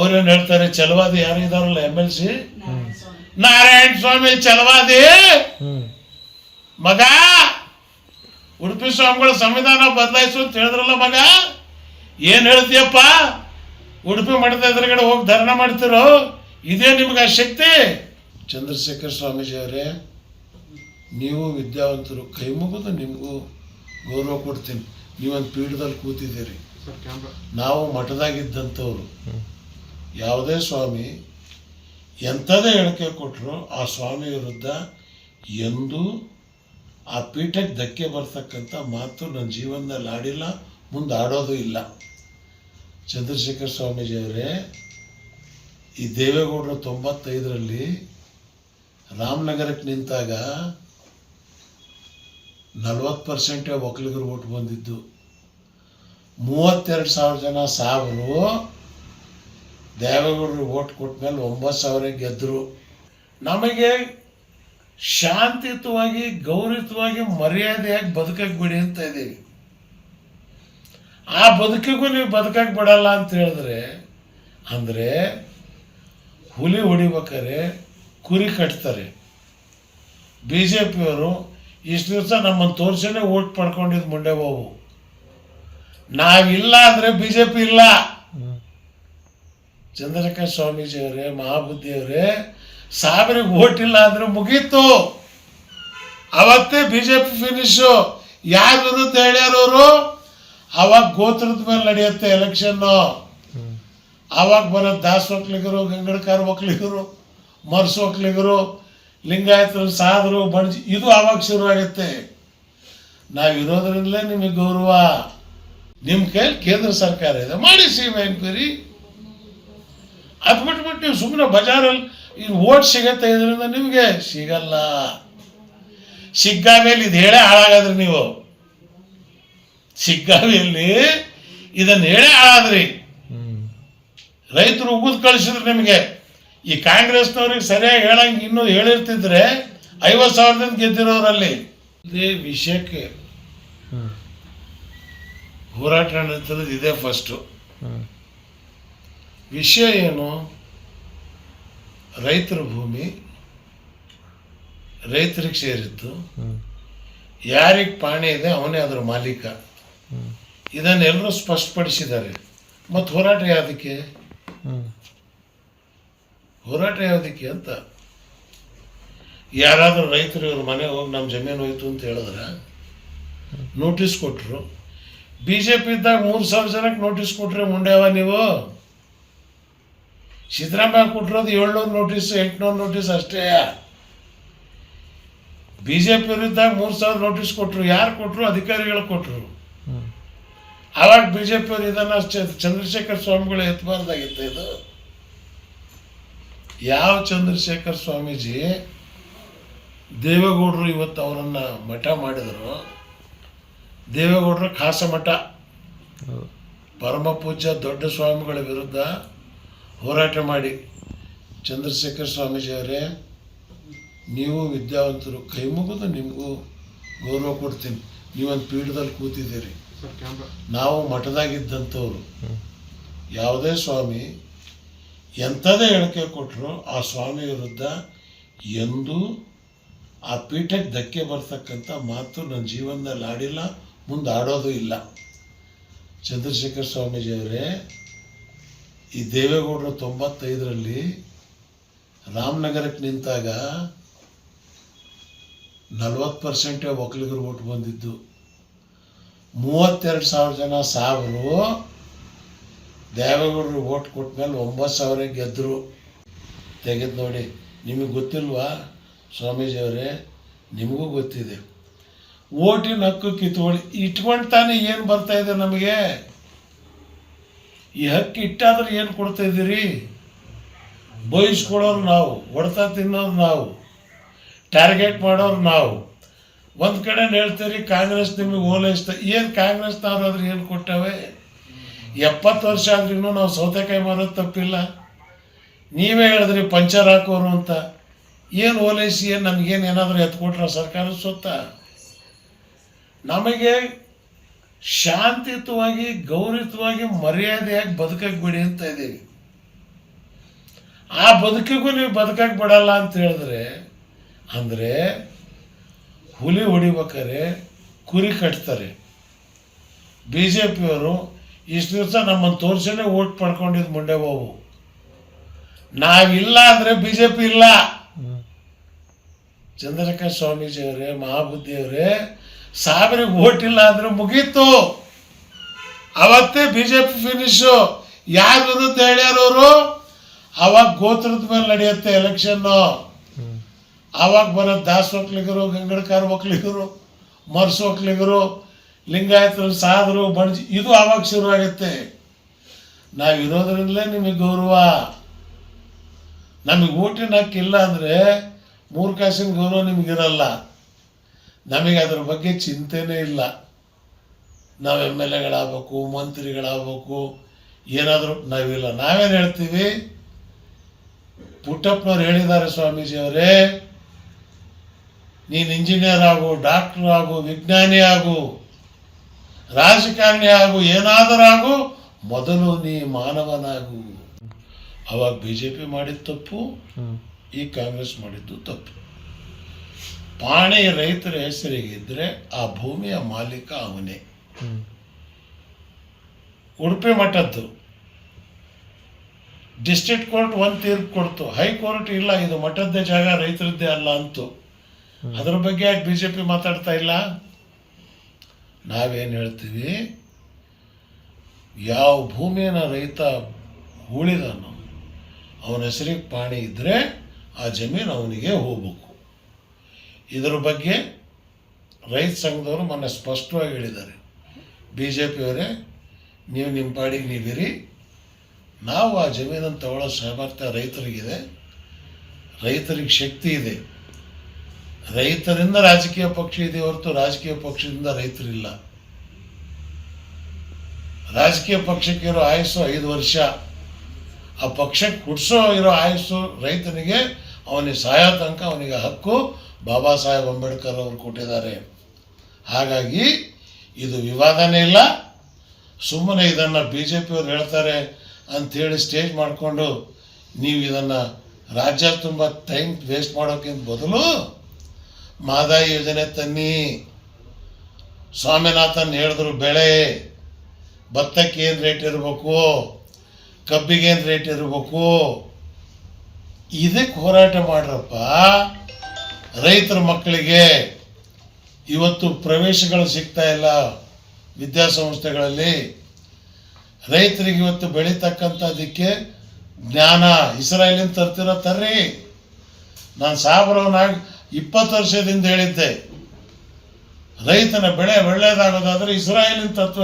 ಅವ್ರೇನ್ ಹೇಳ್ತಾರೆ ಚಲವಾದಿ ಯಾರು ಇದಾರಲ್ಲ M L C Narayana Swamy Chalavadi ಮಗ ಉಡುಪಿ ಸ್ವಾಮಿಗಳ ಸಂವಿಧಾನ ಬದಲಾಯಿಸು ಅಂತ ಹೇಳಿದ್ರಲ್ಲ ಮಗ? ಏನ್ ಹೇಳ್ತೀಯಪ್ಪ? ಉಡುಪಿ ಮಠದ ಎದುರುಗಡೆ ಹೋಗಿ ಧರಣ ಮಾಡ್ತಿರೋ ಇದೇ ನಿಮ್ಗೆ ಆ ಶಕ್ತಿ? ಚಂದ್ರಶೇಖರ್ ಸ್ವಾಮೀಜಿ ಅವರೇ ನೀವು ವಿದ್ಯಾವಂತರು ಕೈ ಮುಗಿದು ನಿಮಗೂ ಗೌರವ ಕೊಡ್ತೀನಿ. ನೀವೊಂದು ಪೀಠದಲ್ಲಿ ಕೂತಿದ್ದೀರಿ. ನಾವು ಮಠದಾಗಿದ್ದಂಥವ್ರು. ಯಾವುದೇ ಸ್ವಾಮಿ ಎಂಥದೇ ಹೇಳಿಕೆ ಕೊಟ್ಟರು ಆ ಸ್ವಾಮಿ ವಿರುದ್ಧ ಎಂದೂ ಆ ಪೀಠಕ್ಕೆ ಧಕ್ಕೆ ಬರ್ತಕ್ಕಂಥ ಮಾತು ನನ್ನ ಜೀವನದಲ್ಲಿ ಆಡಿಲ್ಲ, ಮುಂದೆ ಆಡೋದು ಇಲ್ಲ. ಚಂದ್ರಶೇಖರ್ ಸ್ವಾಮೀಜಿ ಅವರೇ ಈ ದೇವೇಗೌಡರು ತೊಂಬತ್ತೈದರಲ್ಲಿ ರಾಮನಗರಕ್ಕೆ ನಿಂತಾಗ ನಲ್ವತ್ತು ಪರ್ಸೆಂಟೇ ಒಕ್ಕಲಿಗರು ಓಟ್ ಬಂದಿದ್ದು. ಮೂವತ್ತೆರಡು ಸಾವಿರ ಜನ ಸಾವಿರು ದೇವೇಗೌಡರು ಓಟ್ ಕೊಟ್ಮೇಲೆ ಒಂಬತ್ತು ಸಾವಿರ ಗೆದ್ದರು ನಮಗೆ ಶಾಂತಿಯುತವಾಗಿ ಗೌರವಿತವಾಗಿ ಮರ್ಯಾದೆಯಾಗಿ ಬದುಕಕ್ಕೆ ಬಿಡಿ ಅಂತ ಇದ್ದೀವಿ. ಆ ಬದುಕಿಗೂ ನೀವು ಬದುಕಕ್ಕೆ ಬಿಡಲ್ಲ ಅಂತ ಹೇಳಿದ್ರೆ, ಅಂದರೆ ಹುಲಿ ಹೊಡಿಬೇಕಾರೆ ಕುರಿ ಕಟ್ತಾರೆ. ಬಿ ಜೆ ಪಿಯವರು ಇಷ್ಟು ದಿವಸ ನಮ್ಮನ್ನು ತೋರಿಸೇ ಓಟ್ ಪಡ್ಕೊಂಡಿದ್ದು ಮುಂಡೆ ಬಾಬು. ನಾವಿಲ್ಲ ಅಂದರೆ ಬಿ ಜೆ ಪಿ ಇಲ್ಲ. ಹ್ಮ್ ಸ್ವಾಮೀಜಿಯವರೇ ಮಹಾಬುದ್ಧಿಯವರೇ ಅವರೇ ಮಹಾಬುದ್ಧಿ ಅವರೇ ಸಾವಿರಿಗೆ ಓಟ್ ಇಲ್ಲ ಅಂದ್ರೆ ಮುಗೀತು. ಅವತ್ತೇ ಬಿ ಜೆ ಪಿ ಫಿನಿಶು ಯಾರು ವಿರುದ್ಧ ಹೇಳ್ಯಾರವರು ಅವಾಗ ಗೋತ್ರದ ಮೇಲೆ ನಡೆಯುತ್ತೆ ಎಲೆಕ್ಷನ್ನು ಅವಾಗ ಬರೋ ದಾಸ್ ಒಕ್ಲಿಗರು, ಗಂಗಡಕಾರ ಒಕ್ಲಿಗರು, ಮರ್ಸ್ ಒಕ್ಲಿಗರು ಲಿಂಗಾಯತರು ಸಾಧರು ಬಣಜಿ, ಇದು ಆವಾಗ ಶುರು ಆಗುತ್ತೆ. ನಾವು ಇರೋದ್ರಿಂದಲೇ ನಿಮಗೆ ಗೌರವ. ನಿಮ್ಮ ಕೈಲಿ ಕೇಂದ್ರ ಸರ್ಕಾರ ಇದೆ. ಮಾಡಿ ಸಿ ಎನ್ಕ್ವೈರಿ ಅದು ಬಿಟ್ಬಿಟ್ಟು ನೀವು ಸುಮ್ಮನೆ ಬಜಾರಲ್ಲಿ ಇಲ್ಲಿ ಓಟ್ ಸಿಗತ್ತೆ ಇದರಿಂದ ನಿಮಗೆ ಸಿಗಲ್ಲ. ಸಿಗ್ಗಾವಿಯಲ್ಲಿ ಇದು ಹೇಳೇ ಹಾಳಾಗಾದ್ರಿ ನೀವು. ಸಿಗ್ಗಾವಿಯಲ್ಲಿ ಇದನ್ನು ಹೇಳೇ ಹಾಳಾದ್ರಿ. ರೈತರು ಉಗಿದು ಕಳಿಸಿದ್ರು ನಿಮಗೆ. ಈ ಕಾಂಗ್ರೆಸ್ನವ್ರಿಗೆ ಸರಿಯಾಗಿ ಹೇಳಂಗೆ ಇನ್ನೂ ಹೇಳಿರ್ತಿದ್ರೆ ಐವತ್ತು ಸಾವಿರದಿಂದ ಗೆದ್ದಿರೋರಲ್ಲಿ. ಇದೇ ವಿಷಯಕ್ಕೆ ಹೋರಾಟ ನಡೀತಿರೋದು ಇದೇ ಫಸ್ಟು ವಿಷಯ ಏನು? ರೈತರ ಭೂಮಿ ರೈತರಿಗೆ ಸೇರಿದ್ದು ಯಾರಿಗೆ ಪಾಣಿ ಇದೆ ಅವನೇ ಅದರ ಮಾಲೀಕ. ಇದನ್ನೆಲ್ಲರೂ ಸ್ಪಷ್ಟಪಡಿಸಿದ್ದಾರೆ. ಮತ್ತು ಹೋರಾಟ ಯಾವುದಕ್ಕೆ? ಹೋರಾಟ ಯಾವುದಕ್ಕೆ ಅಂತ. ಯಾರಾದರೂ ರೈತರು ಇವ್ರ ಮನೆ ಹೋಗಿ ನಮ್ಮ ಜಮೀನು ಹೋಯ್ತು ಅಂತ ಹೇಳಿದ್ರೆ ನೋಟಿಸ್ ಕೊಟ್ಟರು ಬಿ ಜೆ ಪಿ ಇದ್ದಾಗ ಮೂರು ಸಾವಿರ ಜನಕ್ಕೆ ನೋಟಿಸ್ ಕೊಟ್ಟರೆ ಮುಂಡ್ಯಾವ ನೀವು? ಸಿದ್ದರಾಮಯ್ಯ ಕೊಟ್ಟಿರೋದು ಏಳ್ನೂರು ನೋಟಿಸ್ ಎಂಟುನೂರು ನೋಟಿಸ್ ಅಷ್ಟೇ. ಬಿ ಜೆ ಪಿ ವಿರುದ್ಧ ಮೂರು ಸಾವಿರ ನೋಟಿಸ್ ಕೊಟ್ಟರು ಯಾರು ಕೊಟ್ಟರು ಅಧಿಕಾರಿಗಳು ಕೊಟ್ಟರು ಅವಾಗ ಆವಾಗ ಬಿ ಜೆ ಪಿಯವರು ಇದನ್ನು ಚಂದ್ರಶೇಖರ್ ಸ್ವಾಮಿಗಳು ಎತ್ತಬಾರ್ದಾಗಿತ್ತು ಇದು. ಯಾವ ಚಂದ್ರಶೇಖರ್ ಸ್ವಾಮೀಜಿ ದೇವೇಗೌಡರು ಇವತ್ತು ಅವರನ್ನು ಮಠ ಮಾಡಿದರು. ದೇವೇಗೌಡರು ಖಾಸ ಮಠ ಪರಮ ಪೂಜ್ಯ ದೊಡ್ಡ ಸ್ವಾಮಿಗಳ ವಿರುದ್ಧ ಹೋರಾಟ ಮಾಡಿ ಚಂದ್ರಶೇಖರ್ ಸ್ವಾಮೀಜಿ ಅವರೇ ನೀವು ವಿದ್ಯಾವಂತರು ಕೈ ಮುಗಿದು ನಿಮಗೂ ಗೌರವ ಕೊಡ್ತೀನಿ. ನೀವೊಂದು ಪೀಠದಲ್ಲಿ ಕೂತಿದ್ದೀರಿ. ನಾವು ಮಠದಾಗಿದ್ದಂಥವ್ರು. ಯಾವುದೇ ಸ್ವಾಮಿ ಎಂಥದೇ ಹೇಳಿಕೆ ಕೊಟ್ಟರು ಆ ಸ್ವಾಮಿ ವಿರುದ್ಧ ಎಂದೂ ಆ ಪೀಠಕ್ಕೆ ಧಕ್ಕೆ ಬರ್ತಕ್ಕಂಥ ಮಾತು ನನ್ನ ಜೀವನದಲ್ಲಿ ಆಡಿಲ್ಲ ಮುಂದೆ ಆಡೋದು ಇಲ್ಲ. ಚಂದ್ರಶೇಖರ್ ಸ್ವಾಮೀಜಿ ಅವರೇ ಈ ದೇವೇಗೌಡರು ತೊಂಬತ್ತೈದರಲ್ಲಿ ರಾಮನಗರಕ್ಕೆ ನಿಂತಾಗ ನಲ್ವತ್ತು ಪರ್ಸೆಂಟೇ ಒಕ್ಕಲಿಗರು ಓಟ್ ಬಂದಿದ್ದು. ಮೂವತ್ತೆರಡು ಸಾವಿರ ಜನ ಸಾವಿರು ದೇವೇಗೌಡರು ಓಟ್ ಕೊಟ್ಮೇಲೆ ಒಂಬತ್ತು ಸಾವಿರ ಗೆದ್ದರು ತೆಗೆದು ನೋಡಿ, ನಿಮಗೆ ಗೊತ್ತಿಲ್ವಾ ಸ್ವಾಮೀಜಿ ಅವರೇ ನಿಮಗೂ ಗೊತ್ತಿದೆ. ಓಟಿನ ಹಕ್ಕು ಕಿತ್ಕೊಳ್ಳಿ. ಇಟ್ಕೊಂಡು ತಾನೇ ಏನು ಇದೆ ನಮಗೆ? ಈ ಹಕ್ಕಿ ಇಟ್ಟಾದ್ರೆ ಏನು ಕೊಡ್ತಾ ಇದ್ದೀರಿ? ಬಯಸ್ಕೊಳ್ಳೋರು ನಾವು ಹೊಡ್ತಾ ತಿನ್ನೋರು ನಾವು, ಟಾರ್ಗೆಟ್ ಮಾಡೋರು ನಾವು. ಒಂದು ಕಡೆ ಹೇಳ್ತೀರಿ, ಕಾಂಗ್ರೆಸ್ ನಿಮಗೆ ಓಲೈಸ್ತ ಏನು ಕಾಂಗ್ರೆಸ್ನವ್ರಾದ್ರೆ ಏನು ಕೊಟ್ಟವೆ? ಎಪ್ಪತ್ತು ವರ್ಷ ಆದ್ರೂ ನಾವು ಸೌತೆಕಾಯಿ ಮಾರೋದು ತಪ್ಪಿಲ್ಲ. ನೀವೇ ಹೇಳಿದ್ರಿ, ಪಂಚರ್ ಹಾಕೋರು ಅಂತ. ಏನು ಓಲೈಸಿ, ಏನು ನಮಗೇನು ಏನಾದರೂ ಎತ್ಕೊಟ್ರ ಸರ್ಕಾರ ಸ್ವತ್ತ ನಮಗೆ ಶಾಂತಿಯುತವಾಗಿ ಗೌರವಿತವಾಗಿ ಮರ್ಯಾದೆಯಾಗಿ ಬದುಕಕ್ಕೆ ಬಿಡಿ ಅಂತ ಇದ್ದೀವಿ. ಆ ಬದುಕಿಗೂ ನೀವು ಬದುಕಕ್ಕೆ ಬಿಡಲ್ಲ ಅಂತ ಹೇಳಿದ್ರೆ ಅಂದರೆ ಹುಲಿ ಹೊಡಿಬೇಕಾರೆ ಕುರಿ ಕಟ್ತಾರೆ. ಬಿ ಜೆ ಪಿಯವರು ಇಷ್ಟು ದಿವಸ ನಮ್ಮನ್ನು ತೋರಿಸೇ ಓಟ್ ಪಡ್ಕೊಂಡಿದ್ದು ಮುಂಡೆ ಬಾಬು. ನಾವಿಲ್ಲ ಅಂದರೆ ಬಿ ಜೆ ಪಿ ಇಲ್ಲ. ಚಂದ್ರಕಾಂತ್ ಸ್ವಾಮೀಜಿಯವರೇ ಮಹಾಬುದ್ಧಿಯವರೇ ಸಾವಿರಿಗೆ ಓಟ್ ಇಲ್ಲ ಅಂದ್ರೆ ಮುಗೀತು. ಅವತ್ತೇ ಬಿ ಜೆ ಪಿ ಫಿನಿಶು ಯಾರು ವಿರುದ್ಧ ಹೇಳ್ಯಾರವರು ಅವಾಗ ಗೋತ್ರದ ಮೇಲೆ ನಡೆಯುತ್ತೆ ಎಲೆಕ್ಷನ್ನು ಆವಾಗ ಬರೋ ದಾಸ್ ಒಕ್ಲಿಗರು ಗಂಗಡಕಾರ ಒಕ್ಲಿಗರು, ಮರ್ಸ್ ಒಕ್ಲಿಗರು ಲಿಂಗಾಯತರು ಸಾದರು ಬಣಜಿ ಇದು ಆವಾಗ ಶುರುವಾಗುತ್ತೆ ನಾವು ಇರೋದ್ರಿಂದಲೇ ನಿಮಗೆ ಗೌರವ. ನಮಗೆ ಊಟಿನ ಹಕ್ಕಿಲ್ಲ ಅಂದರೆ ಮೂರು ಕಾಸಿನ ಗೌರವ ನಿಮಗಿರಲ್ಲ ನಮಗೆ ಅದ್ರ ಬಗ್ಗೆ ಚಿಂತೆನೇ ಇಲ್ಲ. ನಾವು ಎಂ ಎಲ್ ಎಗಳಾಗಬೇಕು ಮಂತ್ರಿಗಳಾಗಬೇಕು ಏನಾದರೂ ನಾವಿಲ್ಲ. ನಾವೇನು ಹೇಳ್ತೀವಿ? ಪುಟ್ಟಪ್ಪನವ್ರು ಹೇಳಿದ್ದಾರೆ ಸ್ವಾಮೀಜಿಯವರೇ ನೀನು ಇಂಜಿನಿಯರ್ ಆಗು ಡಾಕ್ಟರ್ ಆಗು ವಿಜ್ಞಾನಿ ಆಗು ರಾಜಕಾರಣಿ ಆಗು ಏನಾದರೂ ಆಗು ಮೊದಲು ನೀ ಮಾನವನಾಗು. ಅವಾಗ ಬಿ ಜೆ ಪಿ ಮಾಡಿದ ತಪ್ಪು ಈ ಕಾಂಗ್ರೆಸ್ ಮಾಡಿದ್ದು ತಪ್ಪು. ಪಾಣಿ ರೈತರ ಹೆಸರಿಗಿದ್ರೆ ಆ ಭೂಮಿಯ ಮಾಲೀಕ ಅವನೇ. ಉಡುಪಿ ಮಠದ್ದು ಡಿಸ್ಟ್ರಿಕ್ಟ್ ಕೋರ್ಟ್ ಒಂದು ತೀರ್ಪು ಕೊಡ್ತು. ಹೈಕೋರ್ಟ್ ಇಲ್ಲ ಇದು ಮಠದ್ದೇ ಜಾಗ ರೈತರದ್ದೇ ಅಲ್ಲ ಅಂತು. ಅದ್ರ ಬಗ್ಗೆ ಯಾಕೆ ಬಿ ಜೆ ಪಿ ಮಾತಾಡ್ತಾ ಇಲ್ಲ? ನಾವೇನು ಹೇಳ್ತೀವಿ? ಯಾವ ಭೂಮಿಯನ್ನು ರೈತ ಉಳಿದನು ಅವನ ಹೆಸರಿಗೆ ಪಾಣಿ ಇದ್ದರೆ ಆ ಜಮೀನು ಅವನಿಗೆ ಹೋಗ್ಬೇಕು. ಇದರ ಬಗ್ಗೆ ರೈತ ಸಂಘದವರು ಮೊನ್ನೆ ಸ್ಪಷ್ಟವಾಗಿ ಹೇಳಿದ್ದಾರೆ. ಬಿ ಜೆ ಪಿಯವರೇ ನೀವು ನಿಮ್ಮ ಪಾಡಿಗೆ ನೀವಿರಿ. ನಾವು ಆ ಜಮೀನನ್ನು ತಗೊಳ್ಳೋ ಸಾಮರ್ಥ್ಯ ರೈತರಿಗಿದೆ. ರೈತರಿಗೆ ಶಕ್ತಿ ಇದೆ. ರೈತರಿಂದ ರಾಜಕೀಯ ಪಕ್ಷ ಇದೆ ಹೊರತು ರಾಜಕೀಯ ಪಕ್ಷದಿಂದ ರೈತರಿಲ್ಲ. ರಾಜಕೀಯ ಪಕ್ಷಕ್ಕೆ ಇರೋ ಆಯಸ್ಸು ಐದು ವರ್ಷ. ಆ ಪಕ್ಷಕ್ಕೆ ಕುಡಿಸೋ ಇರೋ ಆಯಸ್ಸು ರೈತನಿಗೆ, ಅವನಿಗೆ ಸಹಾಯ ತನಕ ಅವನಿಗೆ ಹಕ್ಕು ಬಾಬಾ ಸಾಹೇಬ್ ಅಂಬೇಡ್ಕರ್ ಅವರು ಕೊಟ್ಟಿದ್ದಾರೆ. ಹಾಗಾಗಿ ಇದು ವಿವಾದನೇ ಇಲ್ಲ. ಸುಮ್ಮನೆ ಇದನ್ನು ಬಿ ಜೆ ಪಿಯವ್ರು ಹೇಳ್ತಾರೆ ಅಂಥೇಳಿ ಸ್ಟೇಜ್ ಮಾಡಿಕೊಂಡು ನೀವು ಇದನ್ನು ರಾಜ್ಯ ತುಂಬ ಟೈಮ್ ವೇಸ್ಟ್ ಮಾಡೋಕ್ಕಿಂತ ಬದಲು ಮಾದಾಯಿ ಯೋಜನೆ ತನ್ನಿ. ಸ್ವಾಮಿನಾಥನ್ ಹೇಳಿದ್ರು ಬೆಳೆ, ಭತ್ತಕ್ಕೆ ಏನು ರೇಟ್ ಇರಬೇಕು, ಕಬ್ಬಿಗೆ ಏನು ರೇಟ್ ಇರಬೇಕು, ಇದಕ್ಕೆ ಹೋರಾಟ ಮಾಡ್ರಪ್ಪ. ರೈತರ ಮಕ್ಕಳಿಗೆ ಇವತ್ತು ಪ್ರವೇಶಗಳು ಸಿಗ್ತಾ ಇಲ್ಲ ವಿದ್ಯಾಸಂಸ್ಥೆಗಳಲ್ಲಿ. ರೈತರಿಗೆ ಇವತ್ತು ಬೆಳೀತಕ್ಕಂಥದಕ್ಕೆ ಜ್ಞಾನ ಇಸ್ರಾಯೇಲಿಂದ ತರ್ತಿರೋ ತರ್ರಿ. ನಾನು ಸಾಬರವನಾಗಿ ಇಪ್ಪತ್ತು ವರ್ಷದಿಂದ ಹೇಳಿದ್ದೆ. ರೈತನ ಬೆಳೆ ಒಳ್ಳೆಯದಾಗೋದಾದ್ರೆ ಇಸ್ರಾಯೇಲಿನ ತತ್ವ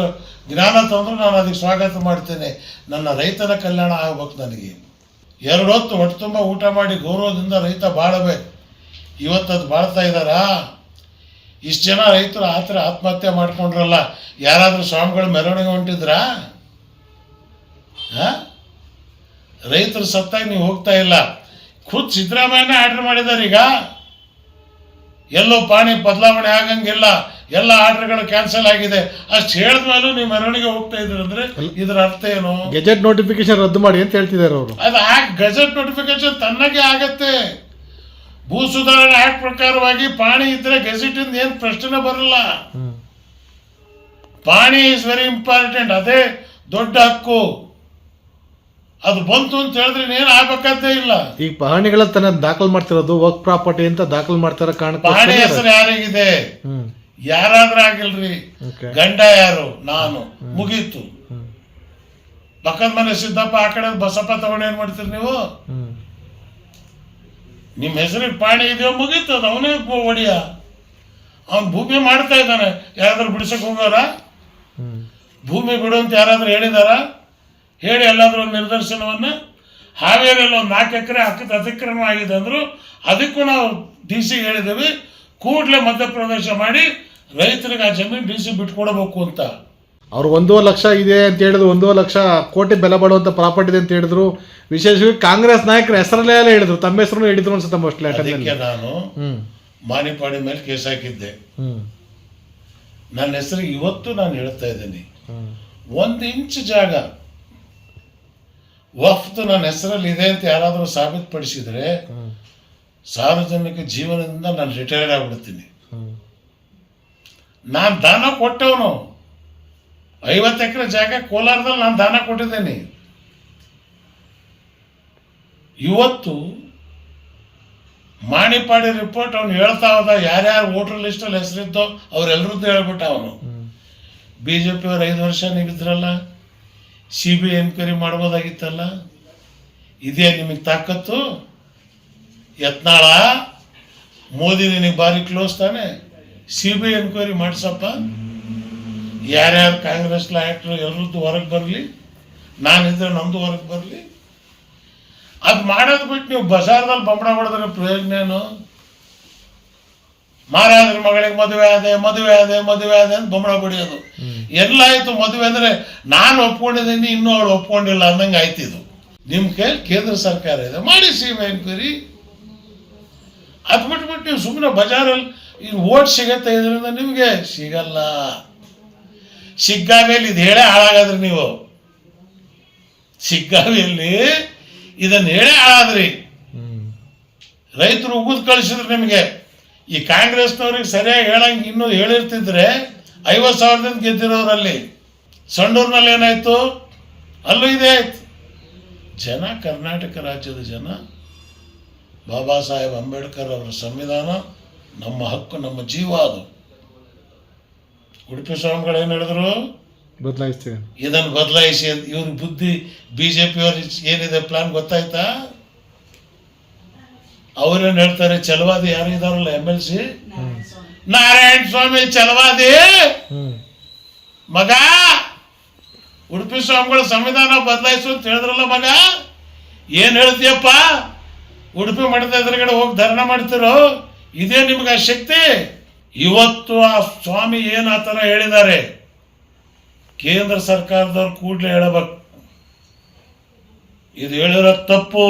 ಜ್ಞಾನ ತಂದರೂ ನಾನು ಅದಕ್ಕೆ ಸ್ವಾಗತ ಮಾಡ್ತೇನೆ. ನನ್ನ ರೈತನ ಕಲ್ಯಾಣ ಆಗ್ಬೇಕು ನನಗೆ. ಎರಡು ಹೊತ್ತು ಹೊಟ್ಟೆ ತುಂಬ ಊಟ ಮಾಡಿ ಗೌರವದಿಂದ ರೈತ ಬಾಳಬೇಕು. ಇವತ್ತು ಅದು ಬಾಳ್ತಾ ಇದ್ದಾರಾ ಇಷ್ಟು ಜನ ರೈತರು ಆ ಥರ ಆತ್ಮಹತ್ಯೆ ಮಾಡ್ಕೊಂಡ್ರಲ್ಲ ಯಾರಾದರೂ ಸ್ವಾಮಿಗಳು ಮೆರವಣಿಗೆ ಹೊಂಟಿದ್ರಾ? ಆ? ರೈತರು ಸತ್ತಾಗಿ ನೀವು ಹೋಗ್ತಾ ಇಲ್ಲ. ಖುದ್ ಸಿದ್ದರಾಮಯ್ಯನೇ ಆರ್ಡರ್ ಮಾಡಿದ್ದಾರೆ ಈಗ. ಎಲ್ಲೋ ಪಾಣಿ ಬದಲಾವಣೆ ಆಗಂಗಿಲ್ಲ. ಎಲ್ಲ ಆರ್ಡರ್ಗಳು ಕ್ಯಾನ್ಸಲ್ ಆಗಿದೆ. ಅಷ್ಟು ಹೇಳಿದ ಮೇಲೂ ನೀವು ಮೆರವಣಿಗೆ ಹೋಗ್ತಾ ಇದ್ರಿ ಅಂದ್ರೆ ಇದರ ಅರ್ಥ ಏನು? ಗೆಜೆಟ್ ನೋಟಿಫಿಕೇಶನ್ ರದ್ದು ಮಾಡಿ ಅಂತ ಹೇಳ್ತಿದ್ದಾರೆ ಅವರು. ಅದು ಆ ಗಜೆಟ್ ನೋಟಿಫಿಕೇಶನ್ ತನ್ನಗೆ ಆಗತ್ತೆ. ಭೂ ಸುಧಾರಣೆ ಆಕ್ಟ್ ಪ್ರಕಾರವಾಗಿ ಪಾಣಿ ಇದ್ರೆ ಇಂದ ಏನು ಪ್ರಶ್ನೆ ಬರಲ್ಲ. ಪಾಣಿ ಇಸ್ ವೆರಿ ಇಂಪಾರ್ಟೆಂಟ್ ಅದೇ ದೊಡ್ಡ ಹಕ್ಕು. ಅದು ಬಂತು ಅಂತ ಹೇಳಿದ್ರೆ ಏನು ಆಗ್ಬೇಕಂತೇ ಇಲ್ಲ. ಈಗ ಪಹಣಿಗಳ ತನ್ನ ದಾಖಲು ಮಾಡ್ತಿರೋದು ವರ್ಕ್ ಪ್ರಾಪರ್ಟಿ ಅಂತ ದಾಖಲು ಮಾಡ್ತಾರ ಕಾರಣ ಪಹಣಿ ಹೆಸರು ಯಾರಿಗಿದೆ? ಯಾರಾದ್ರೂ ಆಗಿಲ್ರಿ. ಗಂಡ ಯಾರು? ನಾನು. ಮುಗೀತು. ಪಕ್ಕದ ಮನೆ ಸಿದ್ದಪ್ಪ ಆ ಕಡೆ ಬಸಪ್ಪ ತಗೊಂಡು ಏನ್ ಮಾಡ್ತೀರಿ ನೀವು? ನಿಮ್ಮ ಹೆಸರಿಗೆ ಪಾಣಿ ಇದೆಯೋ ಮುಗೀತು ಅದು ಅವನೇ ಒಡೆಯ. ಅವನು ಭೂಮಿ ಮಾಡ್ತಾ ಇದ್ದಾನೆ. ಯಾರಾದರೂ ಬಿಡಿಸಕ್ ಹೋಗೋರ? ಭೂಮಿ ಬಿಡು ಅಂತ ಯಾರಾದರೂ ಹೇಳಿದಾರ? ಹೇಳಿ ಎಲ್ಲಾದರೂ ಒಂದು ನಿದರ್ಶನವನ್ನು ಹಾವೇರಿಯಲ್ಲಿ ಒಂದು ನಾಲ್ಕು ಎಕರೆ ಅಕ್ಕ ಅತಿಕ್ರಮಣ ಆಗಿದೆ ಅಂದ್ರು ಅದಕ್ಕೂ ನಾವು ಡಿ ಸಿ ಹೇಳಿದ್ದೀವಿ ಕೂಡಲೇ ಮಧ್ಯಪ್ರವೇಶ ಮಾಡಿ ರೈತರಿಗೆ ಆ ಜಮೀನು ಡಿ ಸಿ ಬಿಟ್ಕೊಡ್ಬೇಕು ಅಂತ. ಅವ್ರು ಒಂದೂವರೆ ಲಕ್ಷ ಇದೆ ಅಂತ ಹೇಳಿದ್ರು ಒಂದೂವರೆ ಲಕ್ಷ ಕೋಟಿ ಬೆಲೆ ಬಾಳುವಂಥ ಪ್ರಾಪರ್ಟಿ ಇದೆ ಅಂತ ಹೇಳಿದ್ರು. ವಿಶೇಷವಾಗಿ ಕಾಂಗ್ರೆಸ್ ನಾಯಕರ ಹೆಸರಲ್ಲೇ ಎಲ್ಲ ಹೇಳಿದ್ರು ತಮ್ಮ ಹೆಸರು ಹೇಳಿದ್ರು ಅನ್ಸುತ್ತೆ ಮೋಸ್ಟ್ ಅದಕ್ಕೆ ನಾನು ಮಾನಿಪಾಡಿ ಮೇಲೆ ಕೇಸ್ ಹಾಕಿದ್ದೆ. ನನ್ನ ಹೆಸರು ಇವತ್ತು ನಾನು ಹೇಳ್ತಾ ಇದ್ದೀನಿ. ಒಂದು ಇಂಚ್ ಜಾಗ ವಫ್ತು ನನ್ನ ಹೆಸರಲ್ಲಿ ಇದೆ ಅಂತ ಯಾರಾದರೂ ಸಾಬೀತುಪಡಿಸಿದರೆ. ಸಾರ್ವಜನಿಕ ಜೀವನದಿಂದ ನಾನು ರಿಟೈರ್ಡ್ ಆಗ್ಬಿಡ್ತೀನಿ. ನಾನು ದಾನ ಕೊಟ್ಟವನು. ಐವತ್ತು ಎಕರೆ ಜಾಗ ಕೋಲಾರದಲ್ಲಿ ನಾನು ದಾನ ಕೊಟ್ಟಿದ್ದೇನೆ. ಇವತ್ತು ಮಾಣಿಪಾಡಿ ರಿಪೋರ್ಟ್ ಅವನು ಹೇಳ್ತಾ ಹೋದ, ಯಾರ್ಯಾರು ವೋಟರ್ ಲಿಸ್ಟಲ್ಲಿ ಹೆಸರಿದ್ದೋ ಅವರೆಲ್ಲರದ್ದು ಹೇಳ್ಬಿಟ್ಟ ಅವನು. ಬಿ ಜೆ ಪಿಯವ್ರು ಐದು ವರ್ಷ ನೀವಿದ್ರಲ್ಲ ಸಿ ಬಿ ಎನ್ಕ್ವೈರಿ ಮಾಡ್ಬೋದಾಗಿತ್ತಲ್ಲ, ಇದೇ ನಿಮಗೆ ತಾಕತ್ತು. ಯತ್ನಾಳ, ಮೋದಿ ನಿನಗೆ ಭಾರಿ ಕ್ಲೋಸ್ ತಾನೆ. ಸಿ ಬಿ ಎನ್ಕ್ವೈರಿ ಮಾಡಿಸಪ್ಪ. ಯಾರ್ಯಾರು ಕಾಂಗ್ರೆಸ್ ನಾಯಕರು ಎಲ್ಲರದ್ದು ಹೊರಗೆ ಬರಲಿ ನಾನಿದ್ರೆ ನಮ್ಮದು ಹೊರಗೆ ಬರಲಿ. ಅದು ಮಾಡೋದು ಬಿಟ್ಟು ನೀವು ಬಜಾರ್ದಲ್ಲಿ ಬಂಬಳ ಹೊಡೆದ್ರೆ ಪ್ರಯೋಜನ ಏನು? ಮಾರಾದ್ರ ಮಗಳಿಗೆ ಮದುವೆ ಆದೆ ಮದುವೆ ಆದೆ ಮದುವೆ ಆದೆ ಅಂತ ಬೊಂಬಳ ಬಡಿಯೋದು ಎಲ್ಲಾಯ್ತು ಮದುವೆ ಅಂದ್ರೆ ನಾನು ಒಪ್ಕೊಂಡಿದ್ದೀನಿ ಇನ್ನೂ ಅವಳು ಒಪ್ಕೊಂಡಿಲ್ಲ ಅಂದಂಗೆ ಆಯ್ತಿದು ನಿಮ್ಮ ಕೈಯಲ್ಲಿ ಕೇಂದ್ರ ಸರ್ಕಾರ ಇದೆ ಮಾಡಿ ಸಿ ಎನ್ಕ್ವರಿ ಅದು ಬಿಟ್ಬಿಟ್ಟು ನೀವು ಸುಮ್ಮನೆ ಬಜಾರಲ್ಲಿ ಈ ಓಟ್ ಸಿಗತ್ತೆ ಇದರಿಂದ ನಿಮಗೆ ಸಿಗಲ್ಲ. ಶಿಗ್ಗಾವಿಯಲ್ಲಿ ಇದು ಹೇಳೇ ಹಾಳಾಗಾದ್ರಿ ನೀವು. ಶಿಗ್ಗಾವಿಯಲ್ಲಿ ಇದನ್ನು ಹೇಳೇ ಹಾಳಾದ್ರಿ. ರೈತರು ಉಗಿದು ಕಳಿಸಿದ್ರು ನಿಮಗೆ. ಈ ಕಾಂಗ್ರೆಸ್ನವ್ರಿಗೆ ಸರಿಯಾಗಿ ಹೇಳಂಗೆ ಇನ್ನೂ ಹೇಳಿರ್ತಿದ್ರೆ ಐವತ್ತು ಸಾವಿರದಿಂದ ಗೆದ್ದಿರೋರಲ್ಲಿ ಸಂಡೂರಿನಲ್ಲಿ ಏನಾಯ್ತು? ಅಲ್ಲೂ ಇದೇ ಆಯ್ತು. ಜನ ಕರ್ನಾಟಕ ರಾಜ್ಯದ ಜನ, ಬಾಬಾ ಸಾಹೇಬ್ ಅಂಬೇಡ್ಕರ್ ಅವರ ಸಂವಿಧಾನ, ನಮ್ಮ ಹಕ್ಕು, ನಮ್ಮ ಜೀವ ಅದು. ಉಡುಪಿ ಸ್ವಾಮಿಗಳು ಏನು ಹೇಳಿದ್ರು? ಬದಲಾಯಿಸ್ತೀವಿ. ಇದನ್ನು ಬದಲಾಯಿಸಿ ಅಂತ ಇವ್ರ ಬುದ್ಧಿ ಬಿ ಜೆ ಪಿಯವ್ರ ಏನಿದೆ ಪ್ಲಾನ್ ಗೊತ್ತಾಯ್ತಾ? ಅವ್ರೇನು ಹೇಳ್ತಾರೆ ಚಲವಾದಿ ಯಾರು ಇದಾರಲ್ಲ M L C? Narayana Swamy. Chalavadi ಮಗ! ಉಡುಪಿ ಸ್ವಾಮಿಗಳ ಸಂವಿಧಾನ ಬದಲಾಯಿಸು ಅಂತ ಹೇಳಿದ್ರಲ್ಲ ಮಗ? ಏನು ಹೇಳ್ತೀಯಪ್ಪ? ಉಡುಪಿ ಮಠದ ಎದುರುಗಡೆ ಹೋಗಿ ಧರಣ ಮಾಡ್ತಿರೋ? ಇದೇ ನಿಮ್ಗೆ ಆ ಶಕ್ತಿ? ಇವತ್ತು ಆ ಸ್ವಾಮಿ ಏನು ಆ ಥರ ಹೇಳಿದ್ದಾರೆ? ಕೇಂದ್ರ ಸರ್ಕಾರದವ್ರು ಕೂಡಲೇ ಹೇಳಬೇಕು. ಇದು ಹೇಳಿರೋ ತಪ್ಪು.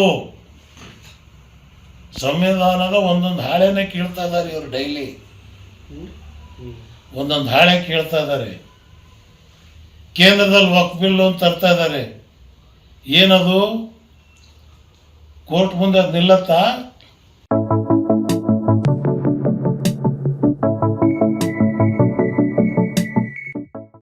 ಸಂವಿಧಾನದ ಒಂದೊಂದು ಹಾಳೆನೇ ಕೇಳ್ತಾ ಇದ್ದಾರೆ ಇವರು ಡೈಲಿ. ಒಂದೊಂದು ಹಾಳೆ ಕೇಳ್ತಾ ಇದ್ದಾರೆ. ಕೇಂದ್ರದಲ್ಲಿ ವಕ್ ಬಿಲ್ ಅಂತ ತರ್ತಾ ಇದ್ದಾರೆ. ಏನದು? ಕೋರ್ಟ್ ಮುಂದೆ ಅದು ನಿಲ್ಲತ್ತಾ?